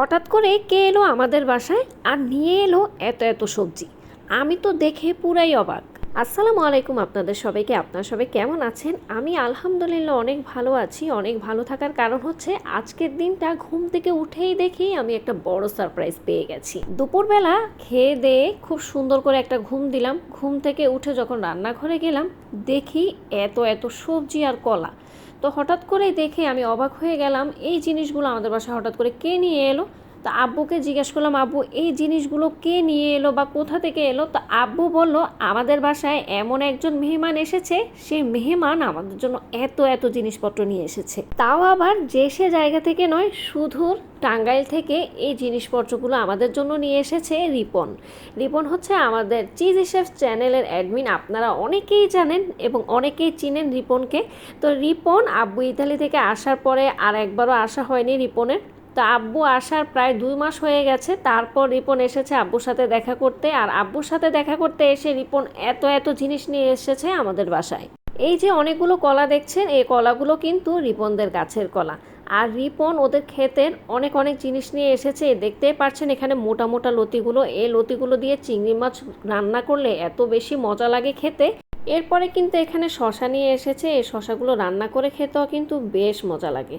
হঠাৎ করে কে এলো আমাদের বাসায় আর নিয়ে এলো এত এত সবজি। আমি তো দেখে পুরাই অবাক। আসসালামু আলাইকুম আপনাদের সবাইকে, আপনারা সবাই কেমন আছেন? আমি আলহামদুলিল্লাহ অনেক ভালো আছি, অনেক ভালো থাকার কারণ হচ্ছে আজকের দিনটা ঘুম থেকে উঠেই দেখি আমি একটা বড় সারপ্রাইজ পেয়ে গেছি। দুপুরবেলা খেয়ে দিয়ে খুব সুন্দর করে একটা ঘুম দিলাম। ঘুম থেকে উঠে যখন রান্নাঘরে গেলাম, দেখি এত এত সবজি আর কলা। তো হঠাৎ করেই দেখে আমি অবাক হয়ে গেলাম, এই জিনিসগুলো আমাদের বাসায় হঠাৎ করে কে নিয়ে এলো? তা আব্বুকে জিজ্ঞেস করলাম, আব্বু, এই জিনিসগুলো কে নিয়ে এলো বা কোথা থেকে এলো? তা আব্বু বলল, আমাদের বাসায় এমন একজন মেহমান এসেছে সেই মেহমান আমাদের জন্য এত এত জিনিসপত্র নিয়ে এসেছে। তাও আবার যে সে জায়গা থেকে নয় শুধুর টাঙ্গাইল থেকে এই জিনিসপত্রগুলো আমাদের জন্য নিয়ে এসেছে রিপন। রিপন হচ্ছে আমাদের চিজ শেফ চ্যানেলের অ্যাডমিন, আপনারা অনেকেই জানেন এবং অনেকেই চিনেন রিপনকে। তো রিপন আব্বু ইতালি থেকে আসার পরে আর একবারও আসা হয়নি রিপনের। তো আব্বু আসার প্রায় দুই মাস হয়ে গেছে। তারপর রিপন এসেছে আব্বুর সাথে দেখা করতে। আর আব্বুর সাথে দেখা করতে এসে রিপন এত এত জিনিস নিয়ে এসেছে আমাদের বাসায়। এই যে অনেকগুলো কলা দেখছেন, এই কলাগুলো কিন্তু রিপনদের গাছের কলা। আর রিপন ওদের ক্ষেতের অনেক অনেক জিনিস নিয়ে এসেছে। দেখতেই পারছেন এখানে মোটা মোটা লতিগুলো। এই লতিগুলো দিয়ে চিংড়ি মাছ রান্না করলে এত বেশি মজা লাগে খেতে। এরপরে কিন্তু এখানে শশা নিয়ে এসেছে। এই শশাগুলো রান্না করে খেতেও কিন্তু বেশ মজা লাগে।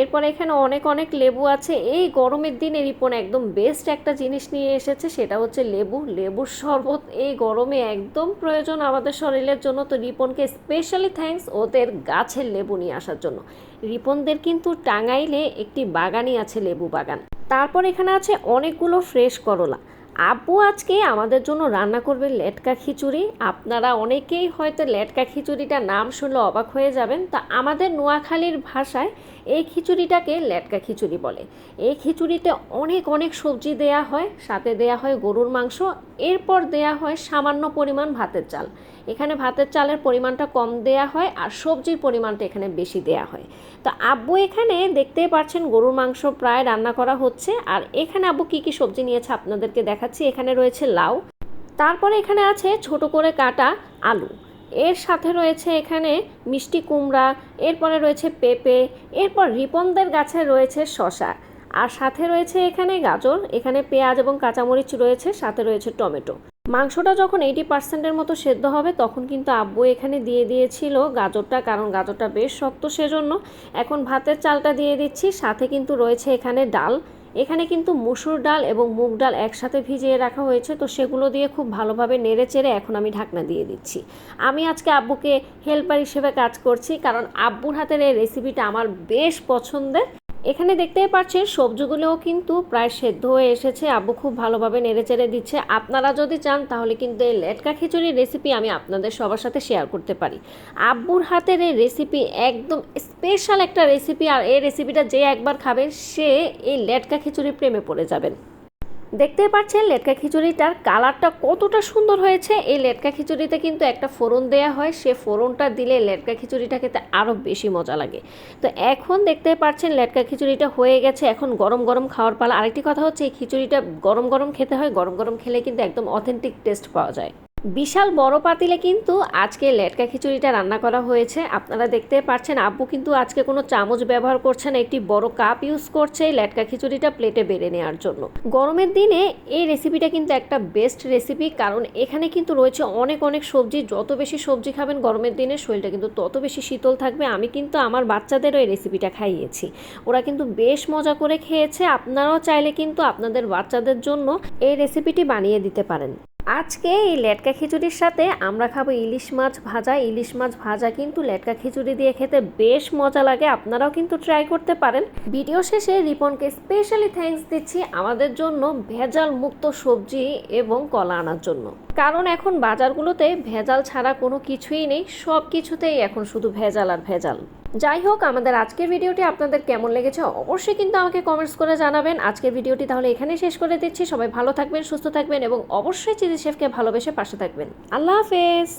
এরপরে এখানে অনেক অনেক লেবু আছে। এই গরমের দিনে রিপন একদম বেস্ট একটা জিনিস নিয়ে এসেছে, সেটা হচ্ছে লেবু। লেবুর শরবত এই গরমে একদম প্রয়োজন আমাদের শরীরের জন্য। তো রিপনকে স্পেশালি থ্যাঙ্কস ওদের গাছের লেবু নিয়ে আসার জন্য। রিপনদের কিন্তু টাঙ্গাইলে একটি বাগানই আছে লেবু বাগান। তারপর এখানে আছে অনেকগুলো ফ্রেশ করলা। আব্বু আজকে আমাদের জন্য রান্না করবে লেটকা খিচুড়ি। আপনারা অনেকেই হয়তো লেটকা খিচুড়িটা নাম শুনলে অবাক হয়ে যাবেন। তা আমাদের নোয়াখালীর ভাষায় এই খিচুড়িটাকে লেটকা খিচুড়ি বলে। এই খিচুড়িতে অনেক অনেক সবজি দেয়া হয়। সাথে দেয়া হয় গরুর মাংস। এরপর দেয়া হয় সামান্য পরিমাণ ভাতের চাল। এখানে ভাতের চালের পরিমাণটা কম দেয়া হয় আর সবজির পরিমাণটা এখানে বেশি দেয়া হয়। তো আব্বু এখানে দেখতেই পাচ্ছেন গরুর মাংস প্রায় রান্না করা হচ্ছে। আর এখানে আব্বু কী কী সবজি নিয়েছে আপনাদেরকে দেখাচ্ছি, এখানে রয়েছে লাউ। তারপরে এখানে আছে ছোট করে কাটা আলু। এর সাথে রয়েছে এখানে মিষ্টি কুমড়া, এরপরে রয়েছে পেঁপে, এরপর রিপনদের গাছে রয়েছে শশা আর সাথে রয়েছে এখানে গাজর, এখানে পেঁয়াজ এবং কাঁচামরিচ রয়েছে, সাথে রয়েছে টমেটো। মাংসটা যখন এইটি পার্সেন্টের মতো সেদ্ধ হবে, তখন কিন্তু আব্বু এখানে দিয়ে দিয়েছিল গাজরটা, কারণ গাজরটা বেশ শক্ত সেজন্য। এখন ভাতের চালটা দিয়ে দিচ্ছি, সাথে কিন্তু রয়েছে এখানে ডাল। এখানে কিন্তু মুসুর ডাল এবং মুগ ডাল একসাথে ভিজিয়ে রাখা হয়েছে, তো সেগুলো দিয়ে খুব ভালোভাবে নেড়ে চেড়ে এখন আমি ঢাকনা দিয়ে দিচ্ছি। আমি আজকে আব্বুকে হেল্পার হিসেবে কাজ করছি, কারণ আব্বুর হাতের এই রেসিপিটা আমার বেশ পছন্দের। এখানে দেখতে পাচ্ছেন, সবজিগুলোও কিন্তু প্রায় সেদ্ধ হয়ে এসেছে। আব্বু খুব ভালোভাবে নেড়েচেড়ে দিচ্ছে। আপনারা যদি চান, তাহলে কিন্তু এই লেটকা খিচুড়ির রেসিপি আমি আপনাদের সবার সাথে শেয়ার করতে পারি। আব্বুর হাতের এই রেসিপি একদম স্পেশাল একটা রেসিপি আর এই রেসিপিটা যে একবার খাবে, সে এই লেটকা খিচুড়ির প্রেমে পড়ে যাবেন। দেখতে পাচ্ছেন, লেটকা খিচুড়িটার কালারটা কতটা সুন্দর হয়েছে। এই লেটকা খিচুড়িতে কিন্তু একটা ফোড়ন দেয়া হয়, সে ফোড়নটা দিলে লেটকা খিচুড়িটা খেতে আরও বেশি মজা লাগে। তো এখন দেখতে পাচ্ছেন, লেটকা খিচুড়িটা হয়ে গেছে, এখন গরম গরম খাওয়ার পালা। আরেকটি কথা হচ্ছে, এই খিচুড়িটা গরম গরম খেতে হয়, গরম গরম খেলে কিন্তু একদম অথেন্টিক টেস্ট পাওয়া যায়। বিশাল বড় পাতিলে কিন্তু আজকে লেটকা খিচুড়িটা রান্না করা হয়েছে। আপনারা দেখতে পাচ্ছেন, আব্বু কিন্তু আজকে কোনো চামচ ব্যবহার করছেন একটি বড় কাপ ইউজ করছে এই লেটকা খিচুড়িটা প্লেটে বেড়ে নেওয়ার জন্য। গরমের দিনে এই রেসিপিটা কিন্তু একটা বেস্ট রেসিপি কারণ এখানে কিন্তু রয়েছে অনেক অনেক সবজি। যত বেশি সবজি খাবেন গরমের দিনে, শরীরটা কিন্তু তত বেশি শীতল থাকবে। আমি কিন্তু আমার বাচ্চাদেরও এই রেসিপিটা খাইয়েছি। ওরা কিন্তু বেশ মজা করে খেয়েছে। আপনারাও চাইলে কিন্তু আপনাদের বাচ্চাদের জন্য এই রেসিপিটি বানিয়ে দিতে পারেন। আজকে এই লেটকা খিচুড়ির সাথে আমরা খাব ইলিশ মাছ ভাজা। ইলিশ মাছ ভাজা কিন্তু লেটকা খিচুড়ি দিয়ে খেতে বেশ মজা লাগে, আপনারাও কিন্তু ট্রাই করতে পারেন। ভিডিও শেষে রিপনকে স্পেশালি থ্যাঙ্কস দিচ্ছি আমাদের জন্য ভেজাল মুক্ত সবজি এবং কলা আনার জন্য। কারণ এখন বাজারগুলোতে ভেজাল ছাড়া কোনো কিছুই নেই সব কিছুতেই এখন শুধু ভেজাল আর ভেজাল। যাই হোক, আমাদের আজকের ভিডিওটি আপনাদের কেমন লেগেছে অবশ্যই কিন্তু আমাকে কমেন্টস করে জানাবেন। আজকের ভিডিওটি তাহলে এখানে শেষ করে দিচ্ছি। সবাই ভালো থাকবেন, সুস্থ থাকবেন এবং অবশ্যই চিজি শেফকে ভালোবেসে পাশে থাকবেন। আল্লাহ হাফেজ।